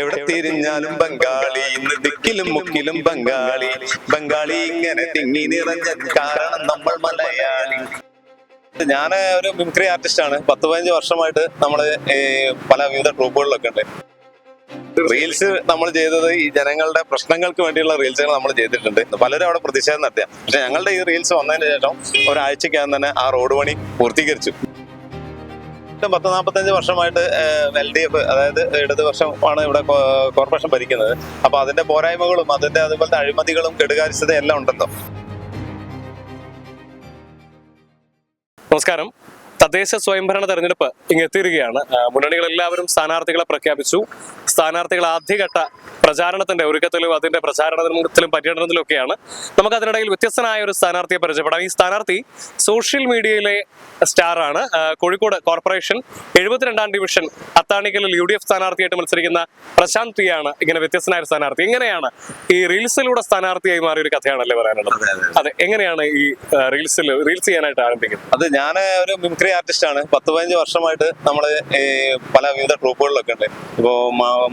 എവിടെ തിരിഞ്ഞാലും ബംഗാളി? ഇന്ന് ദിക്കിലും മുക്കിലും ബംഗാളി. ബംഗാളി. ഇങ്ങനെ തിങ്ങി നിറഞ്ഞ കാരണം നമ്മൾ മലയാളി. ഞാൻ ഒരു മിമിക്രി ആർട്ടിസ്റ്റ് ആണ് പത്ത് പതിനഞ്ച് വർഷമായിട്ട് നമ്മൾ പല വിവിധ ട്രൂപ്പുകളിലൊക്കെ ഉണ്ട്. റീൽസ് നമ്മൾ ചെയ്തത് ഈ ജനങ്ങളുടെ പ്രശ്നങ്ങൾക്ക് വേണ്ടിയുള്ള റീൽസുകൾ നമ്മൾ ചെയ്തിട്ടുണ്ട്. പലരും അവിടെ പ്രതിഷേധം നടത്തിയ. പക്ഷെ ഞങ്ങളുടെ ഈ റീൽസ് വന്നതിന് ശേഷം ഒരാഴ്ചക്കകം തന്നെ ആ റോഡ് പണി പൂർത്തീകരിച്ചു. പത്ത് നാൽപ്പത്തഞ്ച് വർഷമായിട്ട് എൽ ഡി എഫ് അതായത് ഇടതുപക്ഷമാണ് ഇവിടെ കോ- കോർപ്പറേഷൻ ഭരിക്കുന്നത്. അപ്പൊ അതിന്റെ പോരായ്മകളും അതിന്റെ അതുപോലത്തെ അഴിമതികളും കെടുകാര്യസ്ഥതയും എല്ലാം ഉണ്ടല്ലോ. നമസ്കാരം. തദ്ദേശ സ്വയംഭരണ തെരഞ്ഞെടുപ്പ് ഇങ്ങ് എത്തിയിരിക്കുകയാണ്. മുന്നണികൾ എല്ലാവരും സ്ഥാനാർത്ഥികളെ പ്രഖ്യാപിച്ചു. സ്ഥാനാർത്ഥികൾ ആദ്യഘട്ട പ്രചാരണത്തിന്റെ ഒരുക്കത്തിലും അതിന്റെ പ്രചാരണത്തിലും പര്യടനത്തിലും ഒക്കെയാണ് നമുക്ക് അതിനിടയിൽ വ്യത്യസ്തനായ ഒരു സ്ഥാനാർത്ഥിയെ പരിചയപ്പെടാം. ഈ സ്ഥാനാർത്ഥി സോഷ്യൽ മീഡിയയിലെ സ്റ്റാർ ആണ് ആ, കോഴിക്കോട് കോർപ്പറേഷൻ എഴുപത്തിരണ്ടാം ഡിവിഷൻ അത്താണിക്കലിൽ യു ഡി എഫ് സ്ഥാനാർത്ഥിയായിട്ട് മത്സരിക്കുന്ന പ്രശാന്ത് പി ആണ് ഇങ്ങനെ വ്യത്യസ്തനായ ഒരു സ്ഥാനാർത്ഥി. എങ്ങനെയാണ് ഈ റീൽസിലൂടെ സ്ഥാനാർത്ഥിയായി മാറിയ ഒരു കഥയാണല്ലേ പറയാനുള്ളത്? അതെ എങ്ങനെയാണ് ഈ റീൽസിൽ റീൽസ് ചെയ്യാനായിട്ട് ആരംഭിക്കുന്നത്? അത് ഞാൻ ഒരു മിമിക്രി ആർട്ടിസ്റ്റ് ആണ്. പത്ത് പതിനഞ്ച് വർഷമായിട്ട് നമ്മൾ പല വിവിധ ട്രൂപ്പുകളിലൊക്കെ ഉണ്ട്. ഇപ്പോൾ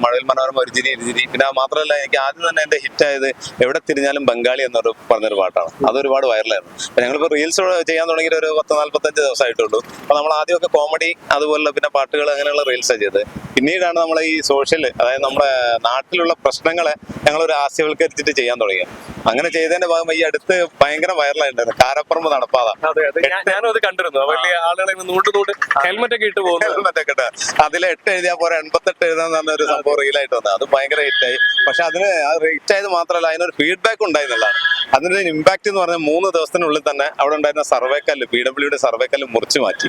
മഴയിൽ മനോരമ ഒരു ചിരി ഇരുചിരി പിന്നെ മാത്രമല്ല എനിക്ക് ആദ്യം തന്നെ എന്റെ ഹിറ്റ് ആയത് എവിടെ തിരിഞ്ഞാലും ബംഗാളി എന്നൊരു പറഞ്ഞൊരു പാട്ടാണ്. അത് ഒരുപാട് വൈറലായിരുന്നു അപ്പൊ ഞങ്ങളിപ്പോൾ റീൽസ് ചെയ്യാൻ തുടങ്ങിയ ഒരു പത്ത് നാല്പത്തഞ്ച് ദിവസമായിട്ടുള്ളൂ. അപ്പൊ നമ്മൾ ആദ്യമൊക്കെ കോമഡി അതുപോലെ പിന്നെ പാട്ടുകൾ അങ്ങനെയുള്ള റീൽസാണ് ചെയ്തത്. പിന്നീടാണ് നമ്മൾ ഈ സോഷ്യൽ അതായത് നമ്മുടെ നാട്ടിലുള്ള പ്രശ്നങ്ങളെ ഞങ്ങൾ ഞങ്ങളൊരു ആസ്യവൽക്കരിച്ചിട്ട് ചെയ്യാൻ തുടങ്ങിയത്. അങ്ങനെ ചെയ്തതിന്റെ ഭാഗം ഈ അടുത്ത് ഭയങ്കര വൈറലായിട്ടുണ്ടായിരുന്നു കാരപ്പുറമ്പ് നടപ്പാത. അത് കണ്ടിരുന്നു. വലിയ ആളുകളെ ഇങ്ങനെ നൂണ്ട് നൂണ്ട് ഹെൽമെറ്റ് ഒക്കെ ഇട്ട് പോകുന്നത്. ഹെൽമെറ്റ് അതിൽ എട്ട് എഴുതിയാൽ പോരെ എൺപത്തെട്ട് എഴുതാൻ ഒരു സംഭവം റീലായിട്ട് വന്നത്. അത് ഭയങ്കര ഹിറ്റായി പക്ഷെ അതിന് ഹിറ്റ് ആയത് മാത്രമല്ല അതിനൊരു ഫീഡ്ബാക്ക് ഉണ്ടായിരുന്നുള്ളതാണ് അതിന്റെ ഇമ്പാക്ട് എന്ന് പറഞ്ഞാൽ മൂന്ന് ദിവസത്തിനുള്ളിൽ തന്നെ അവിടെ ഉണ്ടായിരുന്ന സർവേക്കല്ല് പി ഡബ്ല്യുടെ സർവേക്കല്ല് മുറിച്ചു മാറ്റി.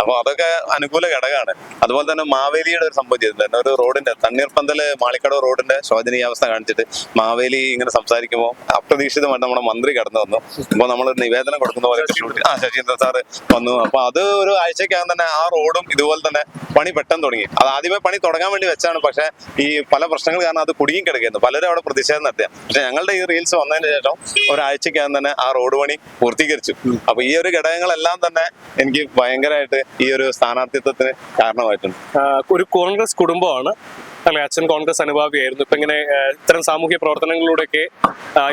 അപ്പൊ അതൊക്കെ അനുകൂല ഘടകമാണ്. അതുപോലെ തന്നെ മാവേലിയുടെ ഒരു സംഭവം ചെയ്തിട്ടുണ്ടായിരുന്നു ഒരു റോഡിന്റെ തണ്ണീർപ്പന്തൽ മാളിക്കടവ് റോഡിന്റെ ശോചനീയാവസ്ഥ കാണിച്ചിട്ട് മാവേലി ഇങ്ങനെ സംസാരിക്കുമ്പോൾ അപ്രതീക്ഷിതമായിട്ട് നമ്മുടെ മന്ത്രി കടന്നു വന്നു. അപ്പൊ നമ്മൾ ഒരു നിവേദനം കൊടുക്കുന്ന പോലെ ആ ശശീന്ദ്രൻ സാറ് വന്നു. അപ്പൊ അത് ഒരു ആഴ്ചക്കകം തന്നെ ആ റോഡും ഇതുപോലെ തന്നെ പണി പെട്ടെന്ന് തുടങ്ങി. അത് ആദ്യമേ പണി തുടങ്ങാൻ വേണ്ടി വെച്ചാണ്. പക്ഷെ ഈ പല പ്രശ്നങ്ങൾ കാരണം അത് കുടുങ്ങി കിടക്കുന്നു. പലരും അവിടെ പ്രതിഷേധം നടത്തിയ പക്ഷെ ഞങ്ങളുടെ ഈ റീൽസ് വന്നതിന് ശേഷം ഒരാഴ്ചക്കകം തന്നെ ആ റോഡ് പണി പൂർത്തീകരിച്ചു. അപ്പൊ ഈ ഒരു ഘടകങ്ങളെല്ലാം തന്നെ എനിക്ക് ഭയങ്കരമായിട്ട് ഈ ഒരു സ്ഥാനാർത്ഥിത്വത്തിന് കാരണമായിട്ടുണ്ട്. ഒരു കോൺഗ്രസ് കുടുംബമാണ്. അല്ലെ അച്ഛൻ കോൺഗ്രസ് അനുഭാവിയായിരുന്നു. ഇപ്പൊ ഇങ്ങനെ ഇത്തരം സാമൂഹ്യ പ്രവർത്തനങ്ങളിലൂടെയൊക്കെ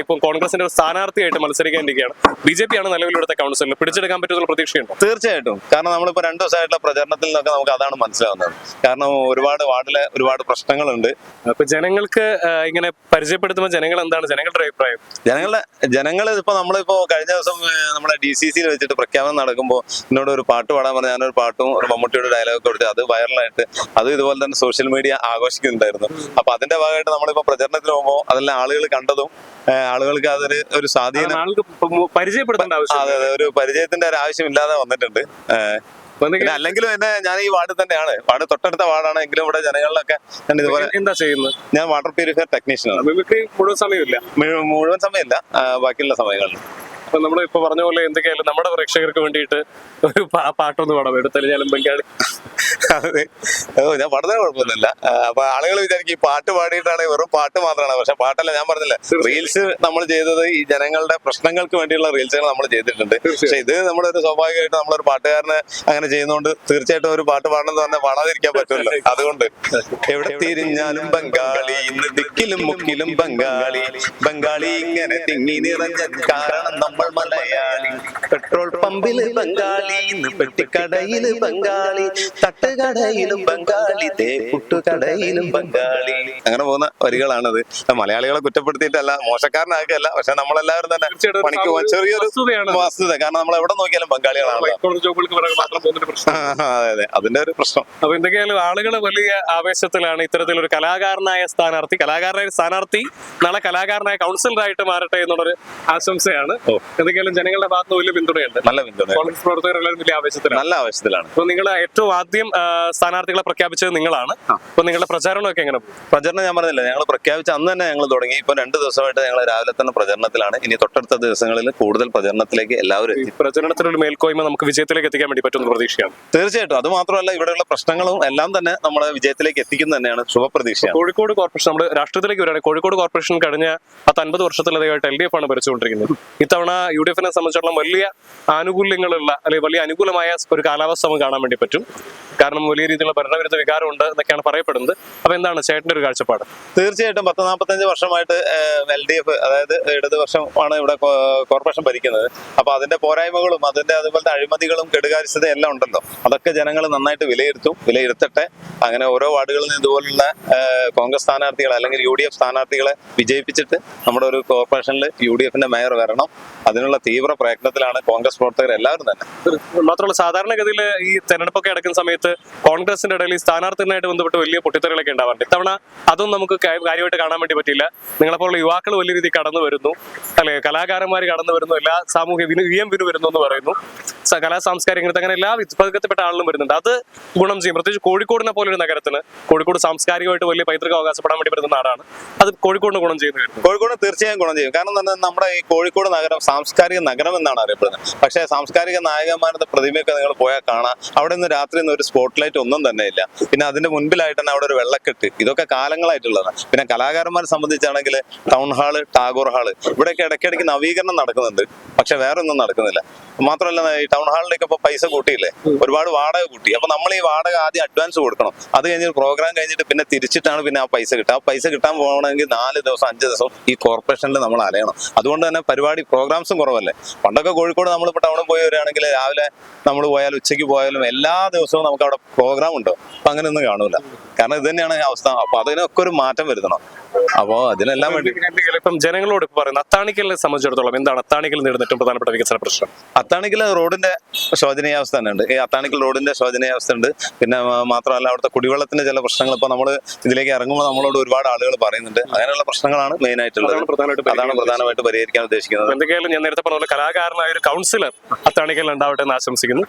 ഇപ്പം കോൺഗ്രസിന്റെ സ്ഥാനാർത്ഥിയായിട്ട് മത്സരിക്കാനിരിക്കുകയാണ്. ബി ജെ പി ആണ് നിലവിലൂടെ കൗൺസിലിൽ പിടിച്ചെടുക്കാൻ പറ്റുന്ന പ്രതീക്ഷയുണ്ട്? തീർച്ചയായിട്ടും. കാരണം നമ്മളിപ്പോ രണ്ടു ദിവസമായിട്ടുള്ള പ്രചരണത്തിൽ നിന്നൊക്കെ നമുക്ക് അതാണ് മനസ്സിലാവുന്നത്. കാരണം ഒരുപാട് വാർഡിലെ ഒരുപാട് പ്രശ്നങ്ങളുണ്ട്. അപ്പൊ ജനങ്ങൾക്ക് ഇങ്ങനെ പരിചയപ്പെടുത്തുമ്പോൾ ജനങ്ങൾ എന്താണ് ജനങ്ങളുടെ അഭിപ്രായം? ജനങ്ങളെ ജനങ്ങൾ ഇപ്പൊ നമ്മളിപ്പോ കഴിഞ്ഞ ദിവസം നമ്മുടെ ഡി സി സിയിൽ വെച്ചിട്ട് പ്രഖ്യാപനം നടക്കുമ്പോൾ എന്നോട് ഒരു പാട്ട് പാടാൻ പറഞ്ഞ ഞാനൊരു പാട്ടും ഒരു മമ്മൂട്ടിയുടെ ഡയലോഗ് കൊടുത്ത് അത് വൈറലായിട്ട് അത് ഇതുപോലെ തന്നെ സോഷ്യൽ മീഡിയ ആഘോഷിക്കുന്നുണ്ടായിരുന്നു അപ്പൊ അതിന്റെ ഭാഗമായിട്ട് നമ്മളിപ്പോ പ്രചരണത്തിന് പോകുമ്പോൾ അതെല്ലാം ആളുകൾ കണ്ടതും ആളുകൾക്ക് അതൊരു ഒരു സ്വാധീനം പരിചയപ്പെടുത്തേണ്ട അതെ അതെ ഒരു പരിചയത്തിന്റെ ഒരു ആവശ്യമില്ലാതെ വന്നിട്ടുണ്ട്. അല്ലെങ്കിലും എന്നെ ഞാൻ ഈ വാർഡ് തന്നെയാണ്. വാർഡ് തൊട്ടടുത്ത വാർഡാണ്. എങ്കിലും ഇവിടെ ജനങ്ങളിലൊക്കെ ഞാൻ ഇതുപോലെ എന്താ ചെയ്യുന്നത്? ഞാൻ വാട്ടർ പ്യൂരിഫയർ ടെക്നീഷ്യനാണ്. ആണ് മുഴുവൻ സമയമില്ല. മുഴു- മുഴുവൻ സമയമില്ല. ബാക്കിയുള്ള സമയങ്ങളിൽ. അപ്പൊ നമ്മൾ ഇപ്പൊ പറഞ്ഞ പോലെ എന്തൊക്കെയായാലും നമ്മുടെ പ്രേക്ഷകർക്ക് വേണ്ടിയിട്ട് ഒരു പാട്ടൊന്ന് പാടാം. എടുത്തലിഞ്ഞാലും ബംഗാളി അതെ. ഞാൻ പഠനം കുഴപ്പമൊന്നുമില്ല. അപ്പൊ ആളുകൾ വിചാരിക്കും ഈ പാട്ട് പാടിയിട്ടാണ് വെറും പാട്ട് മാത്രമാണ്. പക്ഷെ പാട്ടല്ല ഞാൻ പറഞ്ഞില്ല റീൽസ് നമ്മൾ ചെയ്തത് ഈ ജനങ്ങളുടെ പ്രശ്നങ്ങൾക്ക് വേണ്ടിയുള്ള റീൽസുകൾ നമ്മൾ ചെയ്തിട്ടുണ്ട്. പക്ഷെ ഇത് നമ്മളൊരു സ്വാഭാവികമായിട്ട് നമ്മളൊരു പാട്ടുകാരനെ അങ്ങനെ ചെയ്യുന്നതുകൊണ്ട് തീർച്ചയായിട്ടും ഒരു പാട്ട് പാടണമെന്ന് പറഞ്ഞാൽ പാടാതിരിക്കാൻ പറ്റുമല്ലോ അതുകൊണ്ട് എവിടെ തിരിഞ്ഞാലും ബംഗാളി ഇന്ന് ദിക്കിലും മുക്കിലും ബംഗാളി ബംഗാളി ഇങ്ങനെ തിങ്ങി നിറഞ്ഞ കാരണം നമ്മൾ മലയാളി. പെട്രോൾ പമ്പിൽ ബംഗാളി ഇന്ന് പെട്ടിക്കടയിൽ ബംഗാളി തട്ടുകടയിലും ബംഗാളി കടയിലും ബംഗാളി. അങ്ങനെ പോകുന്ന വരികളാണത്. മലയാളികളെ കുറ്റപ്പെടുത്തിയിട്ടല്ല മോശക്കാരനാക്കല്ല പക്ഷെ നമ്മളെല്ലാവരും തന്നെ പണിക്കുവാൻ പണിക്ക് പോകാൻ ചെറിയൊരു വസ്തുത. കാരണം നമ്മൾ എവിടെ നോക്കിയാലും ബംഗാളികളാണ് അതെ അതെ. അതിന്റെ ഒരു പ്രശ്നം. അപ്പൊ എന്തൊക്കെയായാലും ആളുകൾ വലിയ ആവേശത്തിലാണ് ഇത്തരത്തിലൊരു കലാകാരനായ സ്ഥാനാർത്ഥി കലാകാരനായ സ്ഥാനാർത്ഥി നാളെ കലാകാരനായ കൗൺസിലറായിട്ട് മാറട്ടെ എന്നുള്ളൊരു ആശംസയാണ്. എന്തൊക്കെയാലും ജനങ്ങളുടെ ഭാഗത്ത് വലിയ പിന്തുണയുണ്ട്. നല്ല പിന്തുണ കോൺഗ്രസ് പ്രവർത്തകർ എല്ലാവരും വലിയ ആവേശത്തിലാണ്. നല്ല ആവേശത്തിലാണ്. അപ്പൊ നിങ്ങൾ ഏറ്റവും ആദ്യം സ്ഥാനാർത്ഥികളെ പ്രഖ്യാപിച്ചത് നിങ്ങളാണ്. അപ്പൊ നിങ്ങളുടെ പ്രചാരണമൊക്കെ എങ്ങനെ പോകും പ്രചരണം ഞാൻ പറഞ്ഞില്ല ഞങ്ങൾ പ്രഖ്യാപിച്ച അന്ന് തന്നെ ഞങ്ങൾ തുടങ്ങി. ഇപ്പൊ രണ്ട് ദിവസമായിട്ട് ഞങ്ങൾ രാവിലെ തന്നെ പ്രചരണത്തിലാണ്. ഇനി തൊട്ടടുത്ത ദിവസങ്ങളിൽ കൂടുതൽ പ്രചരണത്തിലേക്ക് എല്ലാവരും ഈ പ്രചരണത്തിനൊരു മേൽക്കോയ്മ നമുക്ക് വിജയത്തിലേക്ക് എത്തിക്കാൻ വേണ്ടി പറ്റുന്ന പ്രതീക്ഷയാണ് തീർച്ചയായിട്ടും. അത് മാത്രമല്ല ഇവിടെയുള്ള പ്രശ്നങ്ങളും എല്ലാം തന്നെ നമ്മളെ വിജയത്തിലേക്ക് എത്തിക്കുന്ന തന്നെയാണ് ശുഭപ്രതീക്ഷയാണ്. കോഴിക്കോട് കോർപ്പറേഷൻ നമ്മൾ രാഷ്ട്രത്തിലേക്ക് വരികയാണ്. കോഴിക്കോട് കോർപ്പറേഷൻ കഴിഞ്ഞ പത്ത് അൻപത് വർഷത്തിലധികമായിട്ട് എൽ ഡി എഫ് ആണ് ഭരിച്ചുകൊണ്ടിരിക്കുന്നത്. ഇത്തവണ യു ഡി എഫിനെ സംബന്ധിച്ചിടത്തോളം വലിയ ആനുകൂല്യങ്ങളുള്ള അല്ലെങ്കിൽ വലിയ അനുകൂലമായ ഒരു കാലാവസ്ഥ നമുക്ക് കാണാൻ വേണ്ടി പറ്റും. കാരണം വലിയ രീതിയിലുള്ള ഭരണവിരുദ്ധ വികാരമുണ്ട് എന്നൊക്കെയാണ് പറയപ്പെടുന്നത്. അപ്പൊ എന്താണ് ചേട്ടന്റെ ഒരു കാഴ്ചപ്പാട്? തീർച്ചയായിട്ടും പത്ത് നാൽപ്പത്തഞ്ച് വർഷമായിട്ട് എൽ ഡി എഫ് അതായത് ഇടതുപക്ഷമാണ് ഇവിടെ കോർപ്പറേഷൻ ഭരിക്കുന്നത്. അപ്പൊ അതിന്റെ പോരായ്മകളും അതിന്റെ അതുപോലത്തെ അഴിമതികളും കെടുകാര്യസ്ഥതയും എല്ലാം ഉണ്ടല്ലോ. അതൊക്കെ ജനങ്ങൾ നന്നായിട്ട് വിലയിരുത്തും വിലയിരുത്തട്ടെ. അങ്ങനെ ഓരോ വാർഡുകളിൽ നിന്ന് ഇതുപോലുള്ള കോൺഗ്രസ് സ്ഥാനാർത്ഥികളെ അല്ലെങ്കിൽ യു ഡി എഫ് സ്ഥാനാർത്ഥികളെ വിജയിപ്പിച്ചിട്ട് നമ്മുടെ ഒരു കോർപ്പറേഷനിൽ യു ഡി എഫിന്റെ മേയർ വരണം. അതിനുള്ള തീവ്ര പ്രയത്നത്തിലാണ് കോൺഗ്രസ് പ്രവർത്തകർ എല്ലാവരും തന്നെ. മാത്രമല്ല സാധാരണഗതിയിൽ ഈ തെരഞ്ഞെടുപ്പൊക്കെ അടക്കുന്ന സമയത്ത് കോൺഗ്രസിന്റെ ഇടയിൽ ഈ ബന്ധപ്പെട്ട് വലിയ പൊട്ടിത്തെറികളൊക്കെ ഉണ്ടാവാറുണ്ട്. ഇത്തവണ അതൊന്നും നമുക്ക് കാര്യമായിട്ട് കാണാൻ വേണ്ടി പറ്റില്ല നിങ്ങളെപ്പോലുള്ള യുവാക്കൾ വലിയ രീതിയിൽ കടന്നു വരുന്നു. അല്ലെ? കലാകാരന്മാർ കടന്നു വരുന്നു. എല്ലാ സാമൂഹ്യ വിനു എം വിനു വരുന്നു എന്ന് പറയുന്നു. കലാ സാംസ്കാരിക രംഗത്ത് അങ്ങനെ എല്ലാ വിഭാഗത്തിൽപ്പെട്ട ആളുകളും വരുന്നുണ്ട്. അത് ഗുണം ചെയ്യും. പ്രത്യേകിച്ച് കോഴിക്കോടിനെ പോലൊരു നഗരത്തിന് കോഴിക്കോട് സാംസ്കാരികമായിട്ട് വലിയ പൈതൃകം അവകാശപ്പെടാൻ വേണ്ടി വരുന്ന നാടാണ്. അത് കോഴിക്കോടിന് ഗുണം ചെയ്യുന്നു കോഴിക്കോട് തീർച്ചയായും ഗുണം ചെയ്യും. കാരണം എന്താ നമ്മുടെ ഈ കോഴിക്കോട് നഗരം സാംസ്കാരിക നഗരം എന്നാണ് അറിയപ്പെടുന്നത്. പക്ഷേ സാംസ്കാരിക നായകന്മാരുടെ പ്രതിമയൊക്കെ നിങ്ങൾ പോയാൽ കാണാം. അവിടെ നിന്ന് രാത്രി നിന്ന് ഒരു സ്പോട്ട് ലൈറ്റ് ഒന്നും തന്നെ ഇല്ല പിന്നെ അതിന്റെ മുൻപിലായിട്ട് തന്നെ അവിടെ ഒരു വെള്ളക്കെട്ട്. ഇതൊക്കെ കാലങ്ങളായിട്ടുള്ളതാണ്. പിന്നെ കലാകാരന്മാരെ സംബന്ധിച്ചാണെങ്കിൽ ടൗൺ ഹാൾ ടാഗോർ ഹാൾ ഇവിടെയൊക്കെ ഇടയ്ക്കിടയ്ക്ക് നവീകരണം നടക്കുന്നുണ്ട്. പക്ഷെ വേറെ ഒന്നും നടക്കുന്നില്ല. മാത്രമല്ല ഈ ടൗൺ ഹാളിലേക്ക് ഇപ്പൊ പൈസ കൂട്ടിയില്ലേ? ഒരുപാട് വാടക കൂട്ടി. അപ്പൊ നമ്മൾ ഈ വാടക ആദ്യം അഡ്വാൻസ് കൊടുക്കണം. അത് കഴിഞ്ഞ് പ്രോഗ്രാം കഴിഞ്ഞിട്ട് പിന്നെ തിരിച്ചിട്ടാണ് പിന്നെ ആ പൈസ കിട്ടുക. ആ പൈസ കിട്ടാൻ പോകണമെങ്കിൽ നാല് ദിവസം അഞ്ച് ദിവസം ഈ കോർപ്പറേഷനിൽ നമ്മൾ അലയണം. അതുകൊണ്ട് തന്നെ പരിപാടി പ്രോഗ്രാംസും കുറവല്ലേ? പണ്ടൊക്കെ കോഴിക്കോട് നമ്മളിപ്പോൾ ടൗണിൽ പോയി വരികയാണെങ്കിൽ രാവിലെ നമ്മൾ പോയാലും ഉച്ചയ്ക്ക് പോയാലും എല്ലാ ദിവസവും നമുക്ക് അവിടെ പ്രോഗ്രാം ഉണ്ടോ. അപ്പൊ അങ്ങനെ ഒന്നും കാണൂല. കാരണം ഇത് തന്നെയാണ് അവസ്ഥ. അപ്പൊ അതിനൊക്കെ ഒരു മാറ്റം വരുത്തണം. അപ്പോ അതിനെല്ലാം വേണ്ടി ഇപ്പം ജനങ്ങളോട് ഇപ്പൊ പറയുന്നത് അത്താണിക്കലിനെ സംബന്ധിച്ചിടത്തോളം എന്താണ് അത്താണിക്കൽ നേരിടുന്ന ഏറ്റവും പ്രധാനപ്പെട്ട വികസന പ്രശ്നം? അത്താണിക്കൽ റോഡിന്റെ ശോചനീയാവസ്ഥ തന്നെ ഉണ്ട് ഈ അത്താണിക്കൽ റോഡിന്റെ ശോചനീയാവസ്ഥ ഉണ്ട്. പിന്നെ മാത്രമല്ല അവിടുത്തെ കുടിവെള്ളത്തിന്റെ ചില പ്രശ്നങ്ങൾ ഇപ്പൊ നമ്മൾ ഇതിലേക്ക് ഇറങ്ങുമ്പോൾ നമ്മളോട് ഒരുപാട് ആളുകൾ പറയുന്നുണ്ട്. അങ്ങനെയുള്ള പ്രശ്നങ്ങളാണ് മെയിൻ ആയിട്ടുള്ളത്. അതാണ് പ്രധാനമായിട്ട് പരിഹരിക്കാൻ ഉദ്ദേശിക്കുന്നത്. എന്തൊക്കെയായാലും ഞാൻ നേരത്തെ പറഞ്ഞ പോലെ കലാകാരനായ ഒരു കൗൺസിലർ അത്താണിക്കലിൽ ഉണ്ടാവട്ടെ എന്ന് ആശംസിക്കുന്നു.